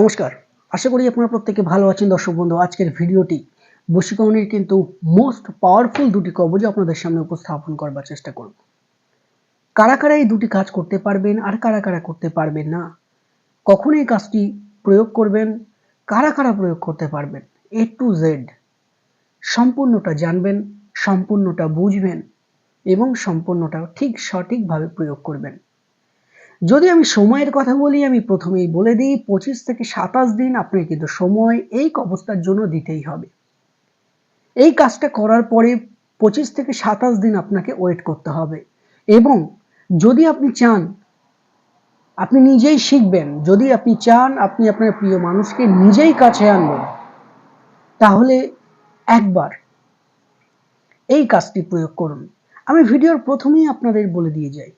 নমস্কার। আশা করি আপনারা প্রত্যেকে ভালো আছেন। দর্শক বন্ধু, আজকের ভিডিওটি বশীকরণের কিন্তু মোস্ট পাওয়ারফুল দুটি কবজ আপনাদের সামনে উপস্থাপন করবার চেষ্টা করব। কারা কারা এই দুটি কাজ করতে পারবেন আর কারা কারা করতে পারবেন না? কখন এই কাজটি প্রয়োগ করবেন? কারা কারা প্রয়োগ করতে পারবেন? এ টু জেড সম্পূর্ণটা জানবেন, সম্পূর্ণটা বুঝবেন এবং সম্পূর্ণটা ঠিক সঠিকভাবে প্রয়োগ করবেন। যদি আমি সময়ের কথা বলি, আমি প্রথমেই বলে দিই, পঁচিশ থেকে সাতাশ দিন আপনাকে কিন্তু সময় এই অবস্থার জন্য দিতেই হবে। এই কাজটা করার পরে পঁচিশ থেকে সাতাশ দিন আপনাকে ওয়েট করতে হবে। এবং যদি আপনি চান, আপনি নিজেই শিখবেন, যদি আপনি চান, আপনি আপনার প্রিয় মানুষকে নিজেই কাছে আনবেন, তাহলে একবার এই কাজটি প্রয়োগ করুন। আমি ভিডিওর প্রথমেই আপনাদের বলে দিয়ে যাই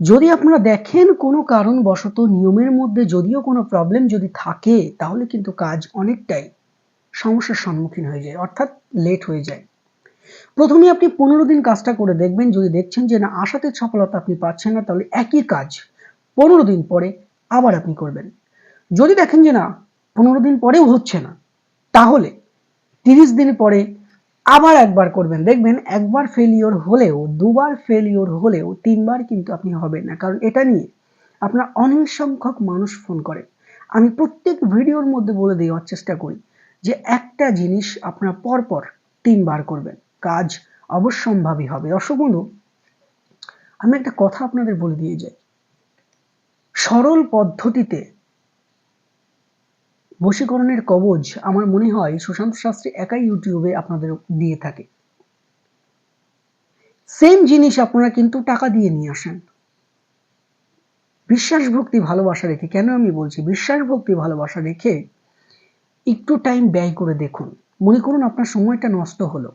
যদি আপনারা দেখেন কোনো কারণবশত নিয়মের মধ্যে যদিও কোনো প্রবলেম যদি থাকে, তাহলে কিন্তু কাজ অনেকটাই সমস্যার সম্মুখীন হয়ে যায়, অর্থাৎ লেট হয়ে যায়। প্রথমে আপনি পনেরো দিন কাজটা করে দেখবেন, যদি দেখছেন যে না আশাতে সফলতা আপনি পাচ্ছেন না, তাহলে একই কাজ পনেরো দিন পরে আবার আপনি করবেন। যদি দেখেন যে না, পনেরো দিন পরেও হচ্ছে না, তাহলে তিরিশ দিন পরে আবার একবার করবেন। দেখবেন একবার ফেলিওর হলেও, দুবার ফেলিওর হলেও, তিনবার কিন্তু আপনি হবেন না। কারণ এটা নিয়ে আপনার অনেক সংখ্যক মানুষ ফোন করে। আমি প্রত্যেক ভিডিওর মধ্যে বলে দেওয়ার চেষ্টা করি যে, একটা জিনিস আপনার পরপর তিনবার করবেন। কাজ অবশ্যম্ভাবী হবে। দর্শক বন্ধু, আমি একটা কথা আপনাদের বলে দিয়ে যাই সরল পদ্ধতিতে বশীকরণের কবজ আমার মনে হয় সুশান্ত শাস্ত্রী একাই ইউটিউবে আপনাদের দিয়ে থাকে। সেম জিনিস আপনারা কিন্তু টাকা দিয়ে নিয়ে আসেন। বিশ্বাস ভক্তি ভালোবাসা রেখে, কেন আমি বলছি? বিশ্বাস ভক্তি ভালোবাসা রেখে একটু টাইম ব্যয় করে দেখুন। মনে করুন আপনার সময়টা নষ্ট হলো।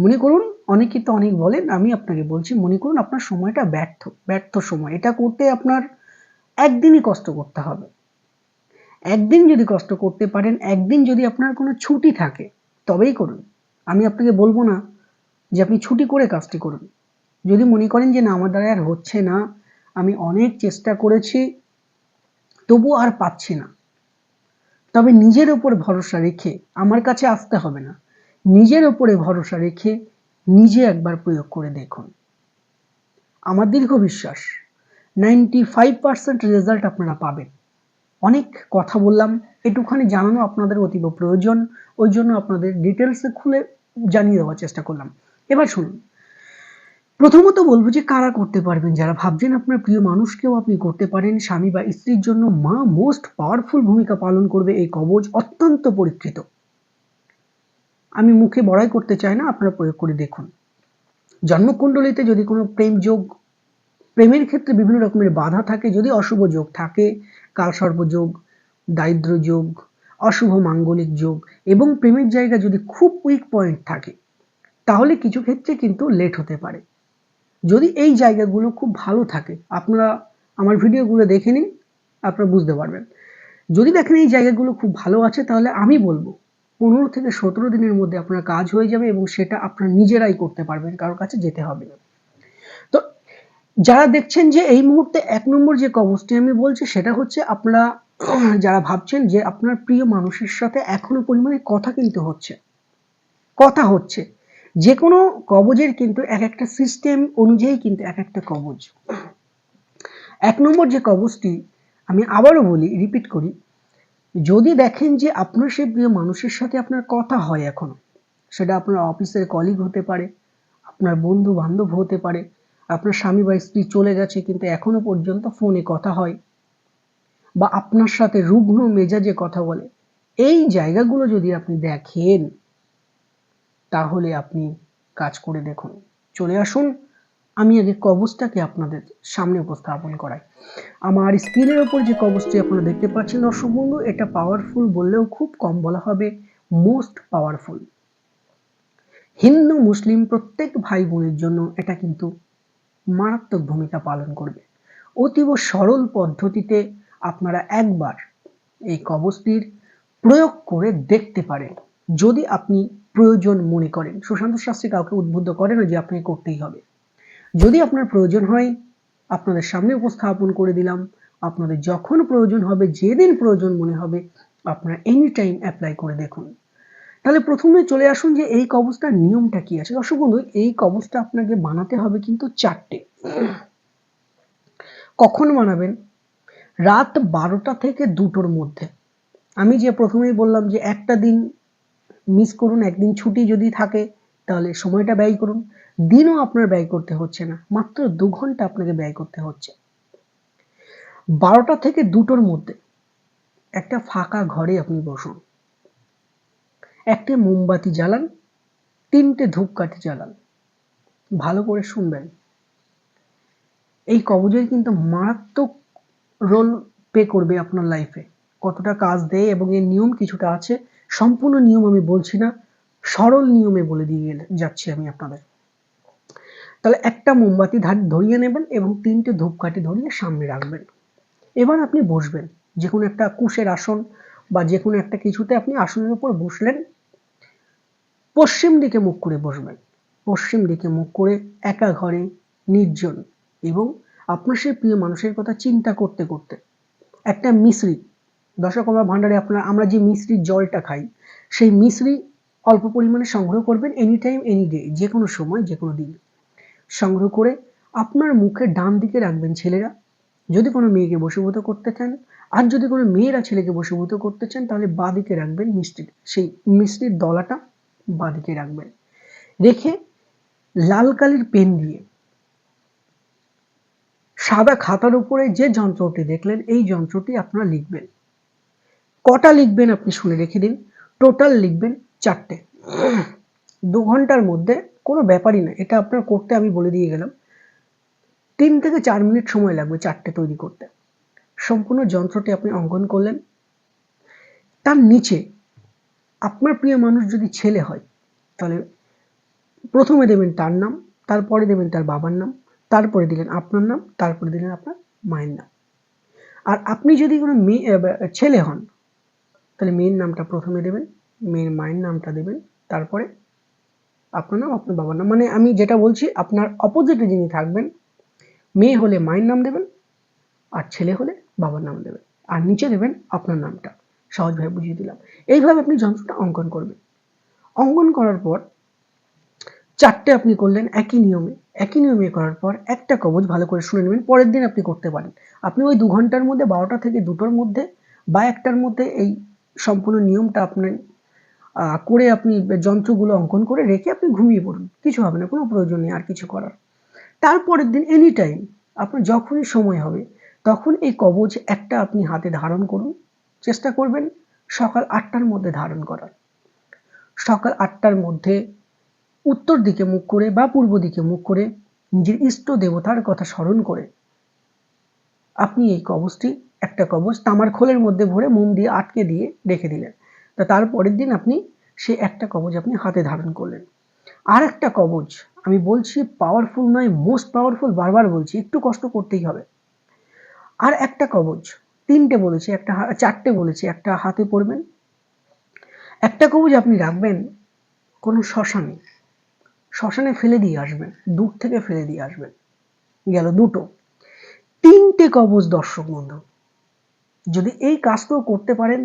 মনে করুন, অনেকে তো অনেক বলেন, আমি আপনাকে বলছি, মনে করুন আপনার সময়টা ব্যর্থ ব্যর্থ সময়। এটা করতে আপনার একদিনই কষ্ট করতে হবে। একদিন যদি কষ্ট করতে পারেন, একদিন যদি আপনার কোনো ছুটি থাকে, তবেই করুন। আমি আপনাকে বলব না যে আপনি ছুটি করে কাজটি করুন। যদি মনে করেন যে না, আমার দ্বারা আর হচ্ছে না, আমি অনেক চেষ্টা করেছি তবু আর পাচ্ছি না। তবে নিজের ওপর ভরসা রেখে আমার কাছে আসতে হবে না। নিজের ওপরে ভরসা রেখে নিজে একবার প্রয়োগ করে দেখুন। আমার দীর্ঘ বিশ্বাস নাইনটি ফাইভ পার্সেন্ট রেজাল্ট আপনারা পাবেন। অনেক কথা বললাম একটুখানি জানানো আপনাদের অতীব প্রয়োজন, ওই জন্য আপনাদের ডিটেলসে খুলে জানিয়ে দেওয়ার চেষ্টা করলাম। এবার শুনুন, প্রথমত বলব যে কারা করতে পারবেন? যারা ভাবছেন আপনার প্রিয় মানুষকেও আপনি করতে পারেন, স্বামী বা স্ত্রীর জন্য মা মোস্ট পাওয়ারফুল ভূমিকা পালন করবে এই কবজ অত্যন্ত পরীক্ষিত। আমি মুখে বড়াই করতে চাই না, আপনারা প্রয়োগ করে দেখুন। জন্মকুণ্ডলিতে যদি কোনো প্রেম যোগ প্রেমের ক্ষেত্রে বিভিন্ন রকমের বাধা থাকে, যদি অশুভ যোগ থাকে কালসর্প যোগ, দারিদ্র যোগ, অশুভ মাঙ্গলিক যোগ এবং প্রেমের জায়গা যদি খুব উইক পয়েন্ট থাকে, তাহলে কিছু ক্ষেত্রে কিন্তু লেট হতে পারে। যদি এই জায়গাগুলো খুব ভালো থাকে, আপনারা আমার ভিডিওগুলো দেখে নিন, আপনারা বুঝতে পারবেন। যদি দেখেন এই জায়গাগুলো খুব ভালো আছে, তাহলে আমি বলব, পনেরো থেকে সতেরো দিনের মধ্যে আপনার কাজ হয়ে যাবে এবং সেটা আপনার নিজেরাই করতে পারবেন কারোর কাছে যেতে হবে না। যারা দেখছেন যে এই মুহূর্তে এক নম্বর যে কবচটি আমি বলছি, সেটা হচ্ছে আপনারা যারা ভাবছেন যে আপনার প্রিয় মানুষের সাথে এখনও পরিমাণে কথা কিন্তু হচ্ছে। কথা হচ্ছে। যে কোনো কবজের কিন্তু এক একটা সিস্টেম অনুযায়ী কিন্তু এক একটা কবজ। এক নম্বর যে কবজটি আমি আবারও বলি রিপিট করি, যদি দেখেন যে আপনার সেই প্রিয় মানুষের সাথে আপনার কথা হয় এখনও, সেটা আপনার অফিসের কলিগ হতে পারে, আপনার বন্ধু বান্ধব হতে পারে আপনার স্বামী বা স্ত্রী চলে গেছে, কিন্তু এখনও পর্যন্ত ফোনে কথা হয় বা আপনার সাথে রুগ্ন মেজাজে কথা বলে। এই জায়গাগুলো যদি আপনি দেখেন, তাহলে আপনি কাজ করে দেখুন। চলে আসুন, আমি আগে কবচটাকে আপনাদের সামনে উপস্থাপন করাই। আমার স্ক্রিনের ওপর যে কবচটি আপনারা দেখতে পাচ্ছেন, দর্শক বন্ধু, এটা পাওয়ারফুল বললেও খুব কম বলা হবে মোস্ট পাওয়ারফুল হিন্দু, মুসলিম প্রত্যেক ভাই বোনের জন্য এটা কিন্তু মারাত্মক ভূমিকা পালন করবে। অতীব সরল পদ্ধতিতে আপনারা একবার এই কবচটির প্রয়োগ করে দেখতে পারেন। যদি আপনি প্রয়োজন মনে করেন, সুশান্ত শাস্ত্রী কাউকে উদ্বুদ্ধ করে না যে আপনাকে করতেই হবে। যদি আপনার প্রয়োজন হয়, আপনাদের সামনে উপস্থাপন করে দিলাম। আপনাদের যখন প্রয়োজন হবে, যেদিন প্রয়োজন মনে হবে, আপনারা এনি টাইম অ্যাপ্লাই করে দেখুন। তাহলে প্রথমে চলে আসুন যে এই কবচটার নিয়মটা কি আছে। দর্শক বন্ধু, এই কবচটা আপনাকে বানাতে হবে কিন্তু চারটে। কখন বানাবেন? রাত বারোটা থেকে দুটোর মধ্যে। আমি যে প্রথমেই বললাম যে একটা দিন মিস করুন, একদিন ছুটি যদি থাকে, তাহলে সময়টা ব্যয় করুন। দিনও আপনার ব্যয় করতে হচ্ছে না, মাত্র দু ঘণ্টা আপনাকে ব্যয় করতে হচ্ছে। বারোটা থেকে দুটোর মধ্যে একটা ফাঁকা ঘরে আপনি বসুন। একটি মোমবাতি জ্বালান, তিনটে ধূপকাঠি জ্বালান। ভালো করে শুনবেন। এই কবজের কিন্তু মারাত্মক রোল পে করবে আপনার লাইফে কতটা কাজ দেয় এবং এর নিয়ম কিছুটা আছে। সম্পূর্ণ নিয়ম আমি বলছি না, সরল নিয়মে বলে দিয়ে যাচ্ছি আমি আপনাদের। তাহলে একটা মোমবাতি ধরিয়ে নেবেন এবং তিনটে ধূপকাঠি ধরিয়ে সামনে রাখবেন। এবার আপনি বসবেন। যে কোনো একটা কুশের আসন বা যে কোনো একটা কিছুতে আপনি আসনের উপর বসলেন পশ্চিম দিকে মুখ করে বসবেন। পশ্চিম দিকে মুখ করে একা ঘরে, নির্জন এবং আপনার সেই প্রিয় মানুষের কথা চিন্তা করতে করতে একটা মিশ্রি দশক ভাণ্ডারে আপনার, আমরা যে মিশ্রির জলটা খাই, সেই মিশ্রি অল্প পরিমাণে সংগ্রহ করবেন এনি টাইম এনি ডে যে কোনো সময় যে কোনো দিন। সংগ্রহ করে আপনার মুখে ডান দিকে রাখবেন ছেলেরা। যদি কোনো মেয়েকে বসীভূত করতে চান, আর যদি কোনো মেয়েরা ছেলেকে বসীভূত করতে চান, তাহলে বাঁ দিকে রাখবেন মিষ্টির সেই মিষ্টির দলাটা বাঁ দিকে রাখবেন। রেখে লাল কালির পেন দিয়ে সাদা খাতার উপরে যে যন্ত্রটি দেখলেন, এই যন্ত্রটি আপনারা লিখবেন। কটা লিখবেন আপনি শুনে রেখে দিন। টোটাল লিখবেন চারটে। দু ঘণ্টার মধ্যে কোনো ব্যাপারই না, এটা আপনার করতে আমি বলে দিয়ে গেলাম। তিন থেকে চার মিনিট সময় লাগবে চারটে তৈরি করতে। সম্পূর্ণ যন্ত্রটি আপনি অঙ্কন করলেন। তার নিচে আপনার প্রিয় মানুষ যদি ছেলে হয়, তাহলে প্রথমে দেবেন তার নাম, তারপরে দেবেন তার বাবার নাম, তারপরে দিলেন আপনার নাম, তারপরে দিলেন আপনার মায়ের নাম। আর আপনি যদি কোনো মেয়ে ছেলে হন, তাহলে মেয়ের নামটা প্রথমে দেবেন, মেয়ের মায়ের নামটা দেবেন, তারপরে আপনার নাম, আপনার বাবার নাম। মানে আমি যেটা বলছি, আপনার অপোজিটে যিনি থাকবেন, মেয়ে হলে মায়ের নাম দেবেন, আর ছেলে হলে বাবার নাম দেবেন। আর নিচে দেবেন আপনার নামটা। সহজভাবে বুঝিয়ে দিলাম। এইভাবে আপনি যন্ত্রটা অঙ্কন করবেন। অঙ্কন করার পর চারটে আপনি করলেন একই নিয়মে। একই নিয়মে করার পর একটা কবচ ভালো করে শুনে নেবেন, পরের দিন আপনি করতে পারেন। আপনি ওই দু ঘণ্টার মধ্যে, বারোটা থেকে দুটোর মধ্যে বা একটার মধ্যে এই সম্পূর্ণ নিয়মটা আপনি করে আপনি যন্ত্রগুলো অঙ্কন করে রেখে আপনি ঘুমিয়ে পড়ুন। কিছু হবে না, কোনো প্রয়োজন নেই আর কিছু করার। তারপরের দিন এনি টাইম আপনার যখনই সময় হবে, তখন এই কবচ একটা আপনি হাতে ধারণ করুন। চেষ্টা করবেন সকাল আটটার মধ্যে ধারণ করার। সকাল আটটার মধ্যে উত্তর দিকে মুখ করে বা পূর্ব দিকে মুখ করে নিজের ইষ্ট দেবতার কথা স্মরণ করে আপনি এই কবচটি, একটা কবচ তামার খোলের মধ্যে ভরে মোম দিয়ে আটকে দিয়ে রেখে দিলেন। তা তারপরের দিন আপনি সে একটা কবচ আপনি হাতে ধারণ করলেন। আর একটা কবচ, আমি বলছি পাওয়ারফুল নয় মোস্ট পাওয়ারফুল বারবার বলছি, একটু কষ্ট করতেই হবে। আর একটা কবচ তিনটে বলেছি, একটা চারটে বলেছি, একটা হাতে পড়বেন। একটা কবচ আপনি রাখবেন, কোনো শ্মশানে। শ্মশানে ফেলে দিয়ে আসবেন, দূর থেকে ফেলে দিয়ে আসবেন। গেল দুটো। তিনটে কবচ দর্শক বন্ধু, যদি এই কাজটাও করতে পারেন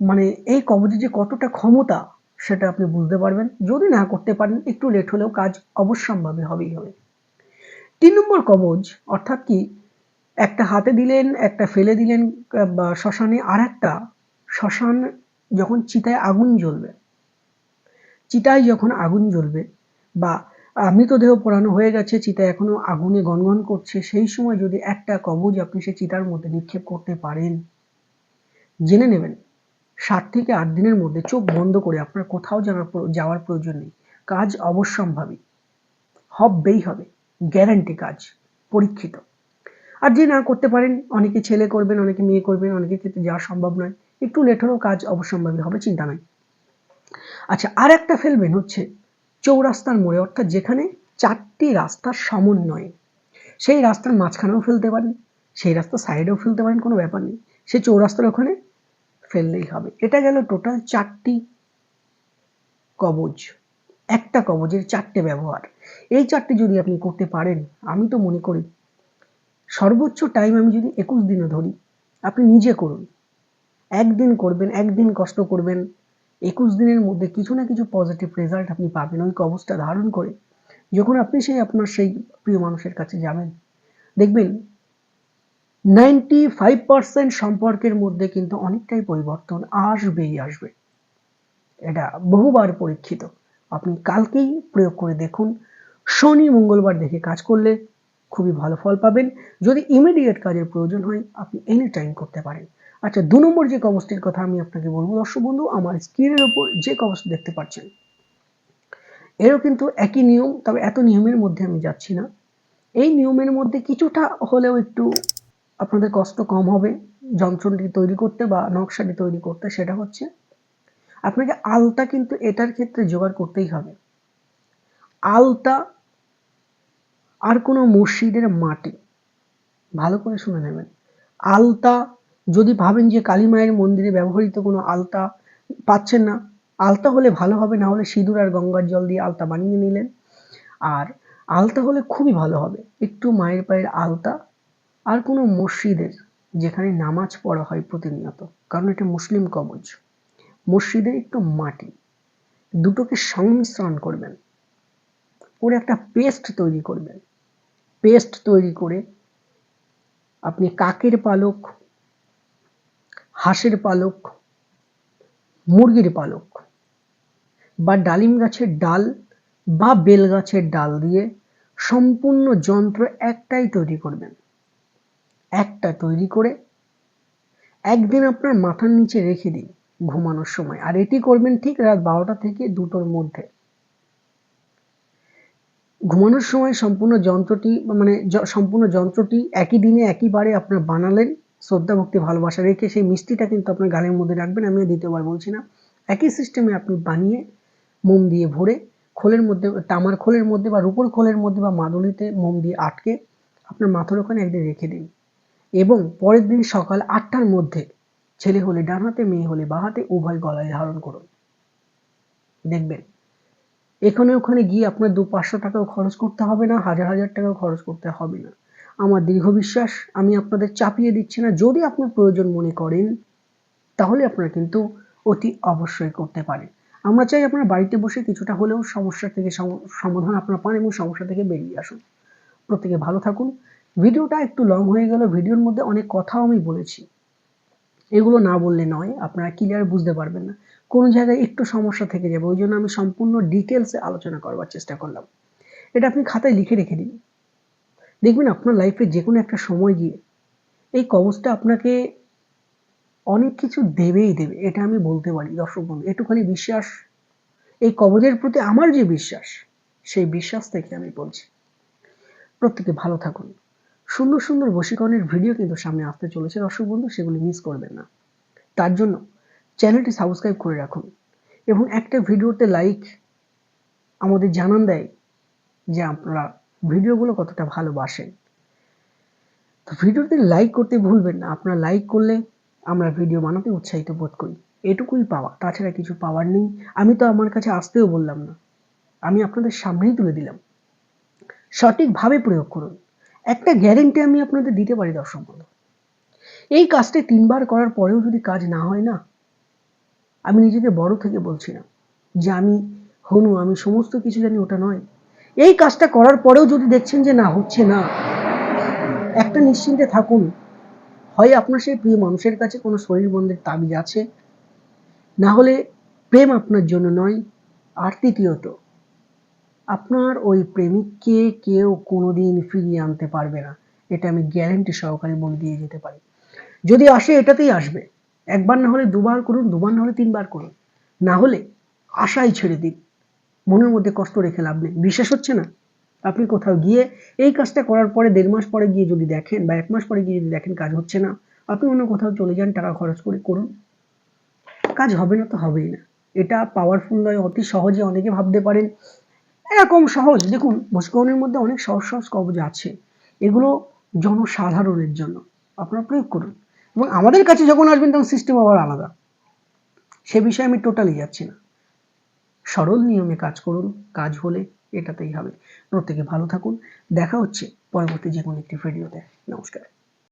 মানে এই কবচে যে কতটা ক্ষমতা, সেটা আপনি বুঝতে পারবেন। যদি না করতে পারেন, একটু লেট হলেও কাজ অবশ্যম্ভাবী হবেই হবে। তিন নম্বর কবচ অর্থাৎ কি? একটা হাতে দিলেন, একটা ফেলে দিলেন শ্মশানে আর একটা শ্মশান যখন চিতায় আগুন জ্বলবে, চিতায় যখন আগুন জ্বলবে, বা মৃতদেহ পোড়ানো হয়ে গেছে চিতা এখনও আগুনে গনগন করছে, সেই সময় যদি একটা কবজ আপনি সে চিতার মধ্যে নিক্ষেপ করতে পারেন, জেনে নেবেন, সাত থেকে আট দিনের মধ্যে চোখ বন্ধ করে আপনার কোথাও যাওয়ার যাওয়ার প্রয়োজন নেই। কাজ অবশ্যম্ভাবী। হবেই হবে। গ্যারান্টি কাজ। পরীক্ষিত। আর যে না করতে পারেন, অনেকে ছেলে করবেন, অনেকে মেয়ে করবেন, অনেকের ক্ষেত্রে যাওয়া সম্ভব নয়। একটু লেট হলেও কাজ অবশ্যম্ভাবী হবে, চিন্তা নাই। আচ্ছা আর একটা ফেলবেন হচ্ছে চৌরাস্তার মোড়ে, অর্থাৎ যেখানে চারটি রাস্তার সমন্বয়ে। সেই রাস্তার মাঝখানেও ফেলতে পারেন, সেই রাস্তার সাইডেও ফেলতে পারেন, কোনো ব্যাপার নেই। সে চৌরাস্তার ওখানে ফেললেই হবে। এটা গেল টোটাল চারটি কবজ, একটা কবজের চারটে ব্যবহার। এই চারটি যদি আপনি করতে পারেন, আমি তো মনে করি সর্বোচ্চ টাইম আমি যদি একুশ দিনও ধরি, আপনি নিজে করুন। একদিন করবেন, একদিন কষ্ট করবেন, একুশ দিনের মধ্যে কিছু না কিছু পজিটিভ রেজাল্ট আপনি পাবেন। ওই কবচটা ধারণ করে যখন আপনি সেই আপনার সেই প্রিয় মানুষের কাছে যাবেন, দেখবেন নাইনটি ফাইভ পার্সেন্ট সম্পর্কের মধ্যে কিন্তু অনেকটাই পরিবর্তন আসবেই আসবে। এটা বহুবার পরীক্ষিত। আপনি কালকেই প্রয়োগ করে দেখুন। শনি মঙ্গলবার দেখে কাজ করলে খুবই ভালো ফল পাবেন। যদি ইমিডিয়েট কাজের প্রয়োজন হয়, আপনি এনি টাইম করতে পারেন। আচ্ছা দু নম্বর যে কবচটির কথা আমি আপনাকে বলব দর্শক বন্ধু, আমার স্ক্রিনের উপর যে কবচটি দেখতে পাচ্ছেন, এরও কিন্তু একই নিয়ম, তবে এত নিয়মের মধ্যে আমি যাচ্ছি না। এই নিয়মের মধ্যে কিছুটা হলেও একটু আপনাদের কষ্ট কম হবে, যন্ত্রটি তৈরি করতে বা নকশাটি তৈরি করতে, সেটা হচ্ছে আপনাকে আলতা কিন্তু এটার ক্ষেত্রে জোগাড় করতেই হবে। আলতা আর কোনো মসজিদের মাটি। ভালো করে শুনে নেবেন। আলতা, যদি ভাবেন যে কালী মায়ের মন্দিরে ব্যবহৃত কোনো আলতা পাচ্ছেন না, আলতা হলে ভালো হবে, না হলে সিঁদুর আর গঙ্গার জল দিয়ে আলতা বানিয়ে নিলেন। আর আলতা হলে খুবই ভালো হবে, একটু মায়ের পায়ের আলতা আর কোনো মসজিদের যেখানে নামাজ পড়া হয় প্রতিনিয়ত, কারণ এটা মুসলিম কবজ মসজিদে একটু মাটি, দুটোকে সংমিশ্রণ করবেন। করে একটা পেস্ট তৈরি করবেন। পেস্ট তৈরি করে আপনি কাকের পালক, হাঁসের পালক, মুরগির পালক বা ডালিম গাছের ডাল বা বেল গাছের ডাল দিয়ে সম্পূর্ণ যন্ত্র একটাই তৈরি করবেন। একটা তৈরি করে একদিন আপনার মাথার নিচে রেখে দিন ঘুমানোর সময়। আর এটি করবেন ঠিক রাত বারোটা থেকে দুটোর মধ্যে। ঘুমানোর সময় সম্পূর্ণ যন্ত্রটি মানে সম্পূর্ণ যন্ত্রটি একই দিনে একইবারে আপনার বানালেন। শ্রদ্ধা, ভক্তি, ভালোবাসা রেখে সেই মিষ্টিটা কিন্তু আপনার গালের মধ্যে রাখবেন। আমি দ্বিতীয়বার বলছি না। একই সিস্টেমে আপনি বানিয়ে মোম দিয়ে ভরে খোলের মধ্যে, তামার খোলের মধ্যে বা রূপোর খোলের মধ্যে বা মাদুলিতে মোম দিয়ে আটকে আপনার মাথার ওখানে একদিন রেখে দিন। এবং পরের দিন সকাল আটটার মধ্যে ছেলে হলে ডান হাতে, মেয়ে হলে বা হাতে উভয় গলায় ধারণ করুন। দেখবেন। এখানে ওখানে গিয়ে আপনার দু পাঁচশো টাকাও খরচ করতে হবে না, হাজার হাজার টাকাও খরচ করতে হবে না। আমার দীর্ঘ বিশ্বাস, আমি আপনাদের চাপিয়ে দিচ্ছি না। যদি আপনার প্রয়োজন মনে করেন, তাহলে আপনারা কিন্তু অতি অবশ্যই করতে পারেন। আমরা চাই আপনার বাড়িতে বসে কিছুটা হলেও সমস্যা থেকে সমাধান আপনারা পান এবং সমস্যা থেকে বেরিয়ে আসুন। প্রত্যেকে ভালো থাকুন। ভিডিওটা একটু লং হয়ে গেল। ভিডিওর মধ্যে অনেক কথাও আমি বলেছি। এগুলো না বললে নয়, আপনারা ক্লিয়ার বুঝতে পারবেন না। কোন জায়গায় একটু সমস্যা থেকে যাবে, ওই জন্য আমি সম্পূর্ণ ডিটেলসে আলোচনা করবার চেষ্টা করলাম। এটা আপনি খাতায় লিখে রেখে দিন। দেখবেন আপনার লাইফে যে কোনো একটা সময় গিয়ে এই কবচটা আপনাকে অনেক কিছু দেবেই দেবে, এটা আমি বলতে পারি, দর্শক বন্ধু, একটুখানি বিশ্বাস। এই কবজের প্রতি আমার যে বিশ্বাস, সেই বিশ্বাস থেকে আমি বলছি। প্রত্যেকে ভালো থাকুন। সুন্দর সুন্দর বশীকরণের ভিডিও কিন্তু সামনে আসতে চলেছে। দর্শক বন্ধু, সেগুলি মিস করবেন না। তার জন্য চ্যানেলটি সাবস্ক্রাইব করে রাখুন এবং একটা ভিডিওতে লাইক আমাদের জানান দেয় যে আপনারা ভিডিওগুলো কতটা ভালোবাসেন। তো ভিডিওতে লাইক করতে ভুলবেন না। আপনারা লাইক করলে আমরা ভিডিও বানাতে উৎসাহিত বোধ করি। এটুকুই পাওয়া। তাছাড়া কিছু পাওয়ার নেই। আমি তো আমার কাছে আসতেও বললাম না। আমি আপনাদের সামনেই তুলে দিলাম। সঠিকভাবে প্রয়োগ করুন। একটা গ্যারেন্টি আমি আপনাদের দিতে পারি দর্শক বন্ধু। এই কাজটি তিনবার করার পরেও যদি কাজ না হয় না, আমি নিজেকে বড় থেকে বলছি না যে আমি হনু, আমি সমস্ত কিছু জানি ওটা নয়। এই কাজটা করার পরেও যদি দেখছেন যে না, হচ্ছে না, একটা নিশ্চিন্তে থাকুন। হয় আপনার সেই প্রিয় মানুষের কাছে কোনো শরীর বন্ধের তাবিজ আছে, না হলে প্রেম আপনার জন্য নয়, আর তৃতীয়ত আপনার ওই প্রেমিককে কেউ কোনোদিন ফিরিয়ে আনতে পারবে না। এটা আমি গ্যারেন্টি সহকারে বলে দিয়ে যেতে পারি। যদি আসে, এটাতেই আসবে। একবার না হলে দুবার করুন, দুবার না হলে তিনবার করুন। না হলে আশাই ছেড়ে দিন। মনের মধ্যে কষ্ট রেখে লাভ নেই। বিশ্বাস হচ্ছে না? আপনি কোথাও গিয়ে এই কাজটা করার পরে দেড় মাস পরে গিয়ে যদি দেখেন বা এক মাস পরে গিয়ে যদি দেখেন কাজ হচ্ছে না, আপনি অন্য কোথাও চলে যান, টাকা খরচ করে করুন। কাজ হবে না তো হবেই না। এটা পাওয়ারফুল নয়, অতি সহজে অনেকে ভাবতে পারেন এরকম সহজ দেখুন ভূস্খলনের মধ্যে অনেক সহজ সহজ কবজ আছে। এগুলো জনসাধারণের জন্য আপনারা প্রয়োগ করুন। এবং আমাদের কাছে যখন আসবেন, তখন সিস্টেম আবার আলাদা। সে বিষয়ে আমি টোটালি যাচ্ছি না। সরল নিয়মে কাজ করুন, কাজ হলে এটাতেই হবে। প্রত্যেকে ভালো থাকুন। দেখা হচ্ছে পরবর্তী যে কোনো একটি ভিডিওতে নমস্কার।